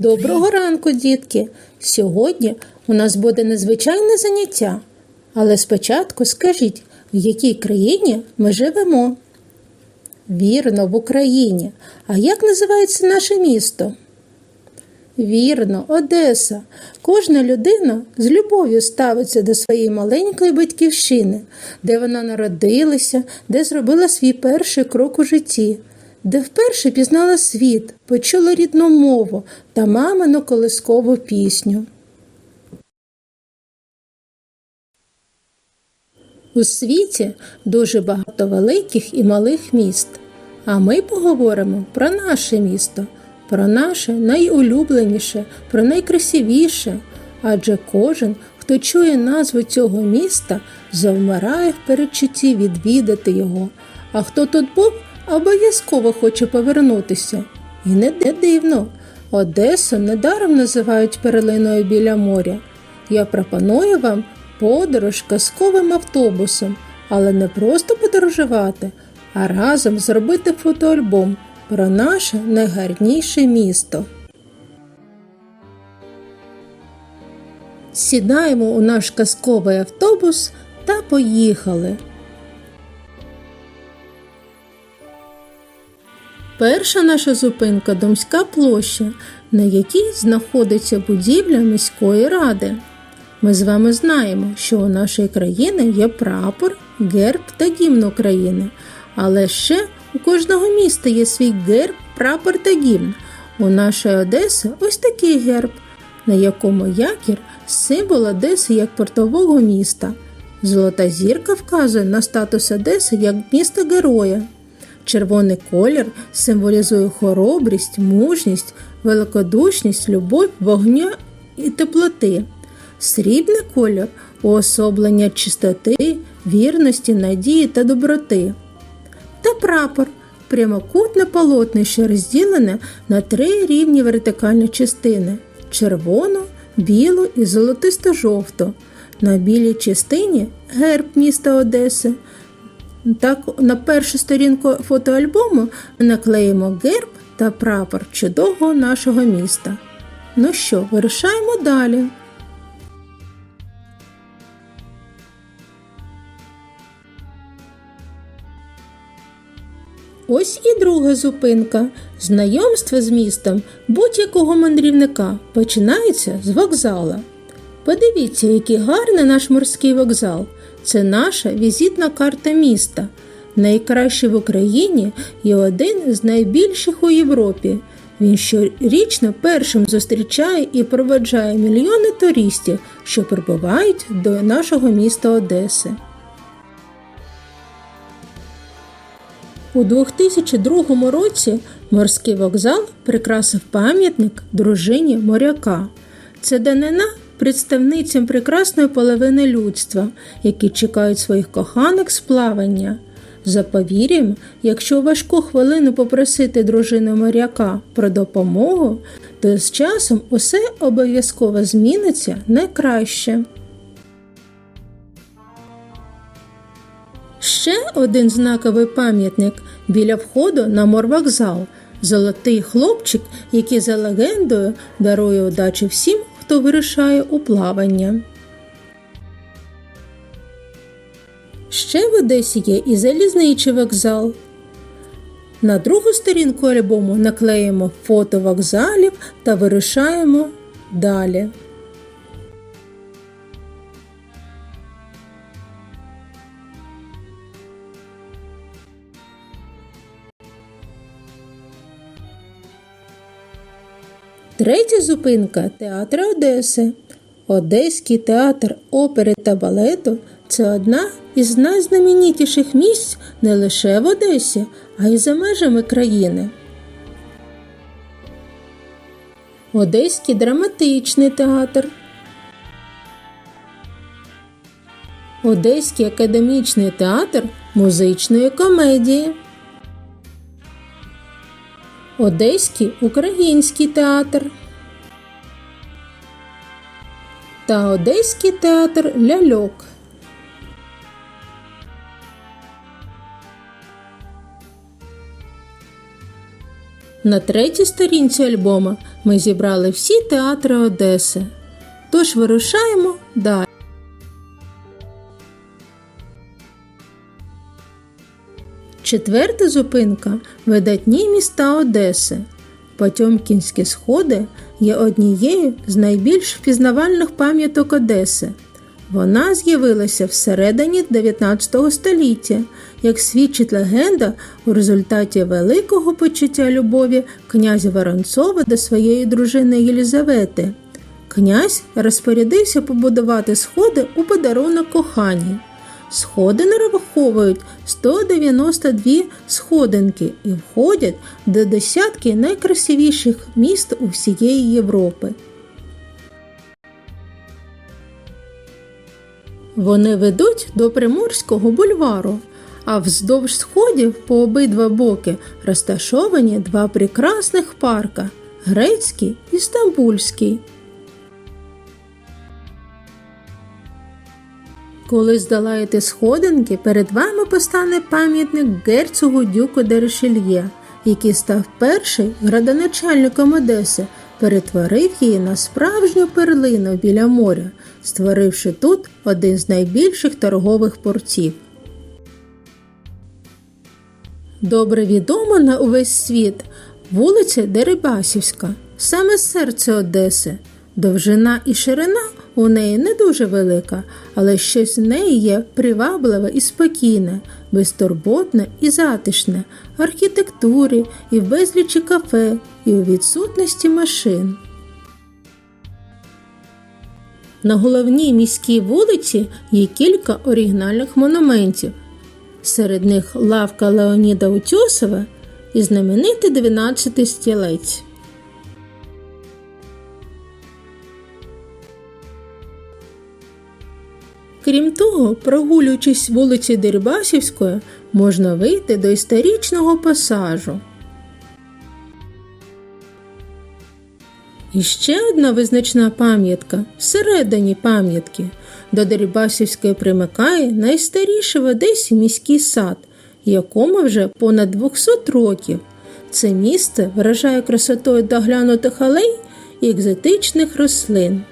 Доброго ранку, дітки! Сьогодні у нас буде незвичайне заняття. Але спочатку скажіть, в якій країні ми живемо? Вірно, в Україні. А як називається наше місто? Вірно, Одеса. Кожна людина з любов'ю ставиться до своєї маленької батьківщини, де вона народилася, де зробила свій перший крок у житті, де вперше пізнала світ, почула рідну мову та мамину колискову пісню. У світі дуже багато великих і малих міст. А ми поговоримо про наше місто, про наше найулюбленіше, про найкрасивіше. Адже кожен, хто чує назву цього міста, завмирає в передчутті відвідати його. А хто тут був, обов'язково хоче повернутися. І не дивно. Одесу недаром називають перлиною біля моря. Я пропоную вам подорож казковим автобусом, але не просто подорожувати, а разом зробити фотоальбом про наше найгарніше місто. Сідаємо у наш казковий автобус та поїхали. Перша наша зупинка Домська площа, на якій знаходиться будівля міської ради. Ми з вами знаємо, що у нашої країни є прапор, герб та гімн України. Але ще у кожного міста є свій герб, прапор та гімн. У нашої Одеси ось такий герб, на якому якір символ Одеси як портового міста. Золота зірка вказує на статус Одеси як міста героя. Червоний колір символізує хоробрість, мужність, великодушність, любов, вогня і теплоти. Срібний колір уособлення чистоти, вірності, надії та доброти. Та прапор прямокутне полотнище розділене на три рівні вертикальні частини червону, білу і золотисто-жовту. На білій частині герб міста Одеси. Так, на першу сторінку фотоальбому наклеїмо герб та прапор чудового нашого міста. Ну що, вирушаємо далі. Ось і друга зупинка. Знайомство з містом будь-якого мандрівника починається з вокзала. Подивіться, який гарний наш морський вокзал. Це наша візитна карта міста. Найкращий в Україні і один з найбільших у Європі. Він щорічно першим зустрічає і проведжає мільйони туристів, що прибувають до нашого міста Одеси. У 2002 році морський вокзал прикрасив пам'ятник дружині моряка. Це данина представницям прекрасної половини людства, які чекають своїх коханок з плавання. За повір'ям, якщо важку хвилину попросити дружину моряка про допомогу, то з часом усе обов'язково зміниться на краще. Ще один знаковий пам'ятник біля входу на морвокзал золотий хлопчик, який за легендою дарує удачу всім, хто вирушає у плавання. Ще в Одесі є і залізничий вокзал. На другу сторінку альбому наклеїмо фото вокзалів та вирушаємо далі. Третя зупинка театр Одеси. Одеський театр опери та балету це одна із найзнаменітіших місць не лише в Одесі, а й за межами країни. Одеський драматичний театр. Одеський академічний театр музичної комедії. Одеський український театр та Одеський театр ляльок. На третій сторінці альбома ми зібрали всі театри Одеси. Тож вирушаємо далі. Четверта зупинка видатні міста Одеси. Потьомкінські сходи є однією з найбільш впізнавальних пам'яток Одеси. Вона з'явилася всередині 19 століття, як свідчить легенда у результаті великого почуття любові князя Воронцова до своєї дружини Єлізавети. Князь розпорядився побудувати сходи у подарунок коханні. Сходи нараховують 192 сходинки і входять до десятки найкрасивіших міст у всієї Європи. Вони ведуть до Приморського бульвару, а вздовж сходів по обидва боки розташовані два прекрасних парка грецький і стамбульський. Коли здолаєте сходинки, перед вами постане пам'ятник герцогу Дюку де Ришельє, який став перший градоначальником Одеси, перетворив її на справжню перлину біля моря, створивши тут один з найбільших торгових портів. Добре відома на увесь світ вулиця Дерибасівська, саме серце Одеси. Довжина і ширина у неї не дуже велика, але щось в неї є привабливе і спокійне, безтурботне і затишне, архітектурі, і в безлічі кафе, і у відсутності машин. На головній міській вулиці є кілька оригінальних монументів. Серед них лавка Леоніда Утьосова і знаменитий 12 стілець. Крім того, прогулюючись вулиці Дерибасівської, можна вийти до історичного пасажу. І ще одна визначна пам'ятка всередині пам'ятки. До Дерибасівської примикає найстаріший в Одесі міський сад, якому вже понад 200 років. Це місце вражає красотою доглянутих алей і екзотичних рослин.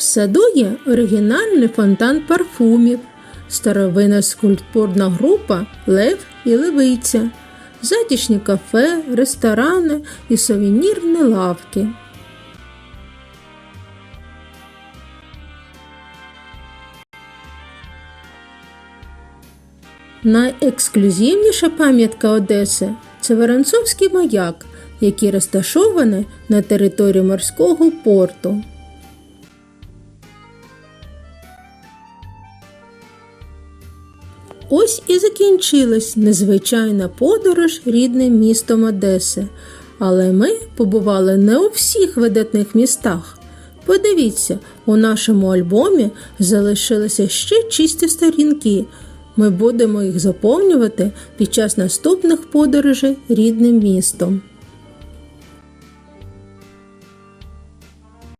В саду є оригінальний фонтан парфумів, старовинна скульптурна група Лев і Левиця, затішні кафе, ресторани і сувенірні лавки. Найексклюзивніша пам'ятка Одеси це Воронцовський маяк, який розташований на території морського порту. Ось і закінчилась незвичайна подорож рідним містом Одеси. Але ми побували не у всіх видатних містах. Подивіться, у нашому альбомі залишилися ще чисті сторінки. Ми будемо їх заповнювати під час наступних подорожей рідним містом.